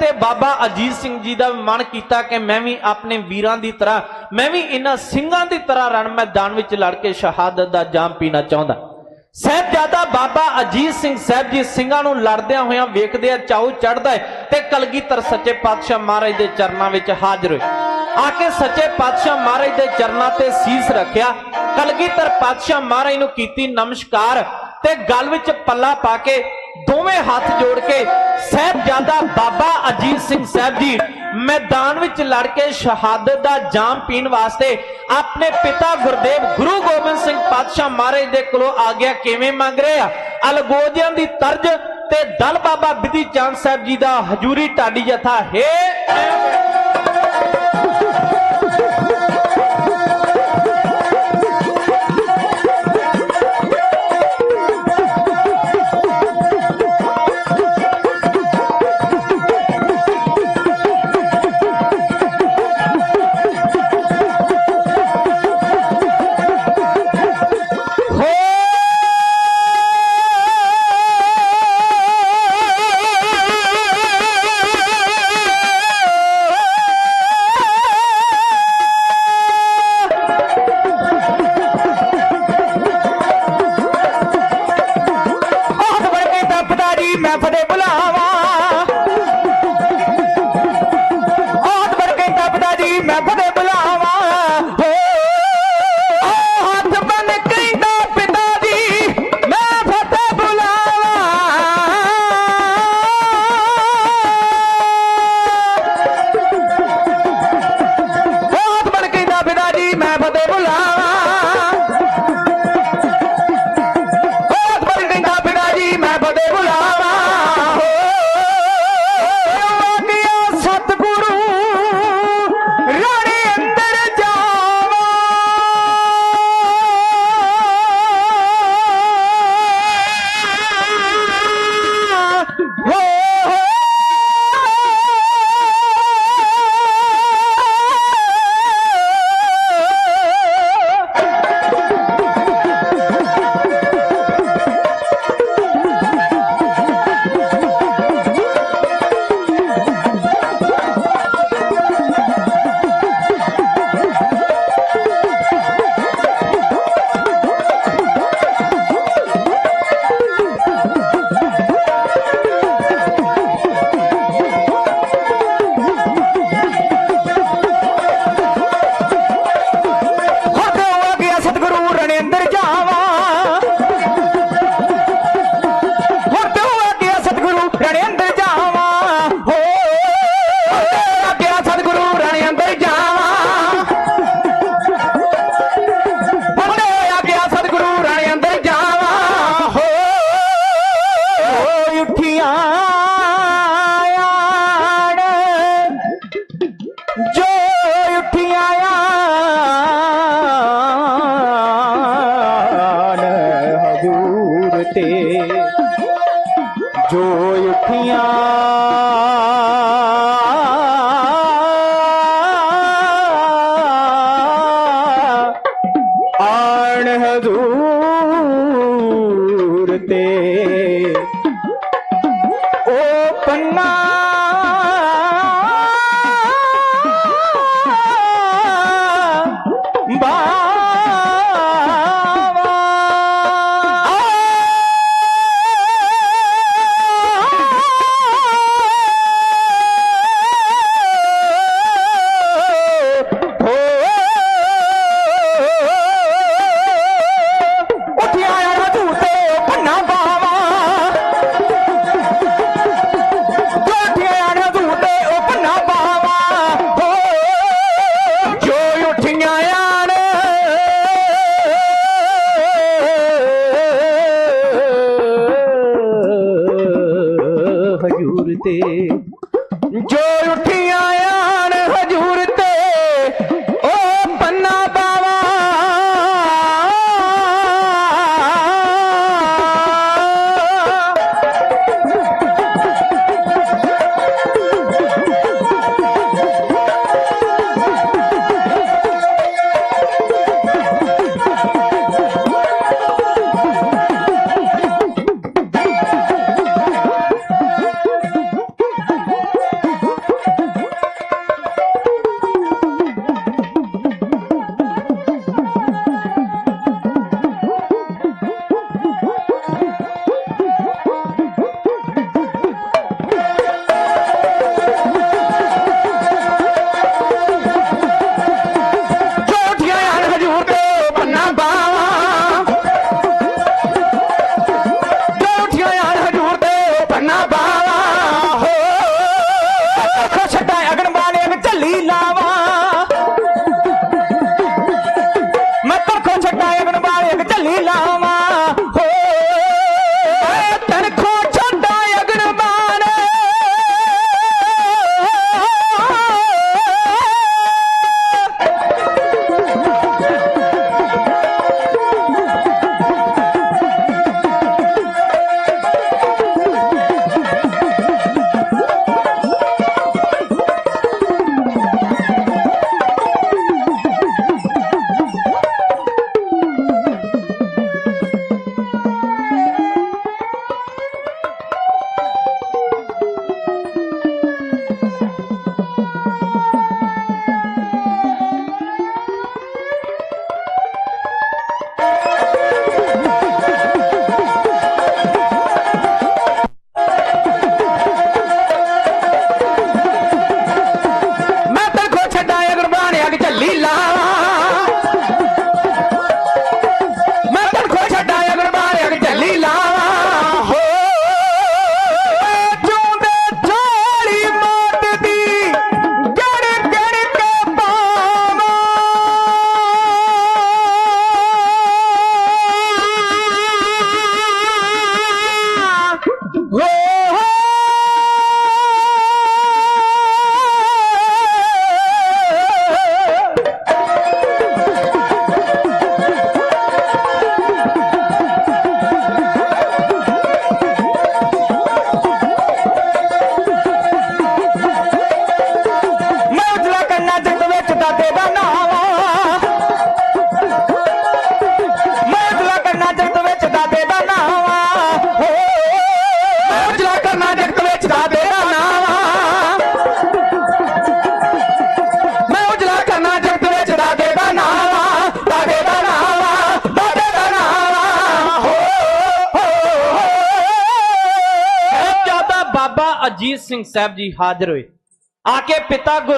ਤੇ ਬਾਬਾ ਅਜੀਤ ਸਿੰਘ ਜੀ ਦਾ ਮਨ ਕੀਤਾ ਕਿ ਮੈਂ ਵੀ ਆਪਣੇ ਵੀਰਾਂ ਦੀ ਤਰ੍ਹਾਂ, ਮੈਂ ਵੀ ਇਹਨਾਂ ਸਿੰਘਾਂ ਦੀ ਤਰ੍ਹਾਂ ਰਣ ਮੈਦਾਨ ਵਿੱਚ ਲੜ ਕੇ ਸ਼ਹਾਦਤ ਦਾ ਜਾਮ ਪੀਣਾ ਚਾਹੁੰਦਾ। ਸਾਹਿਬਜ਼ਾਦਾ ਬਾਬਾ ਅਜੀਤ ਸਿੰਘ ਸਾਹਿਬ ਜੀ ਸਿੰਘਾਂ ਨੂੰ ਲੜਦਿਆਂ ਹੋਇਆਂ ਵੇਖਦੇ ਆ, ਚਾਉ ਚੜਦਾ ਹੈ ਤੇ ਕਲਗੀਧਰ ਸੱਚੇ ਪਾਤਸ਼ਾਹ ਮਹਾਰਾਜ ਦੇ ਚਰਨਾਂ ਵਿੱਚ ਹਾਜ਼ਰ ਹੋਏ। ਆ ਕੇ ਸੱਚੇ ਪਾਤਸ਼ਾਹ ਮਹਾਰਾਜ ਦੇ ਚਰਨਾਂ ਤੇ ਸੀਸ ਰੱਖਿਆ। ਕਲਗੀਧਰ ਪਾਤਸ਼ਾਹ ਮਹਾਰਾਜ ਨੂੰ ਕੀਤੀ ਨਮਸਕਾਰ ਤੇ ਗਲ ਵਿੱਚ ਪੱਲਾ ਪਾ ਕੇ ਦੋਵੇਂ ਹੱਥ ਜੋੜ ਕੇ ਸਾਹਿਬਜ਼ਾਦਾ ਬਾਬਾ ਅਜੀਤ ਸਿੰਘ ਸਾਹਿਬ ਜੀ ਮੈਦਾਨ ਵਿੱਚ ਲੜ ਕੇ ਸ਼ਹਾਦਤ ਦਾ ਜਾਮ ਪੀਣ ਵਾਸਤੇ ਆਪਣੇ ਪਿਤਾ ਗੁਰਦੇਵ ਗੁਰੂ ਗੋਬਿੰਦ ਸਿੰਘ ਪਾਤਸ਼ਾਹ ਮਹਾਰਾਜ ਦੇ ਕੋਲੋਂ ਆਗਿਆ ਕਿਵੇਂ ਮੰਗ ਰਹੇ ਆ? ਅਲਗੋਜਿਆਂ ਦੀ ਤਰਜ ਤੇ ਦਲ ਬਾਬਾ ਬਿਧੀ ਚੰਦ ਸਾਹਿਬ ਜੀ ਦਾ ਹਜੂਰੀ ਢਾਡੀ ਜਥਾ ਹੈ। करते जो युखिया आण हजूर ते হইতে Yeah. नचदा तेरा नावा करना जगत बेचदा करना जगत बेचदा तेरा करना जगत बेचदा तेरा बाबा अजीत सिंह साहब जी हाजिर हुए। आके पिता गुरु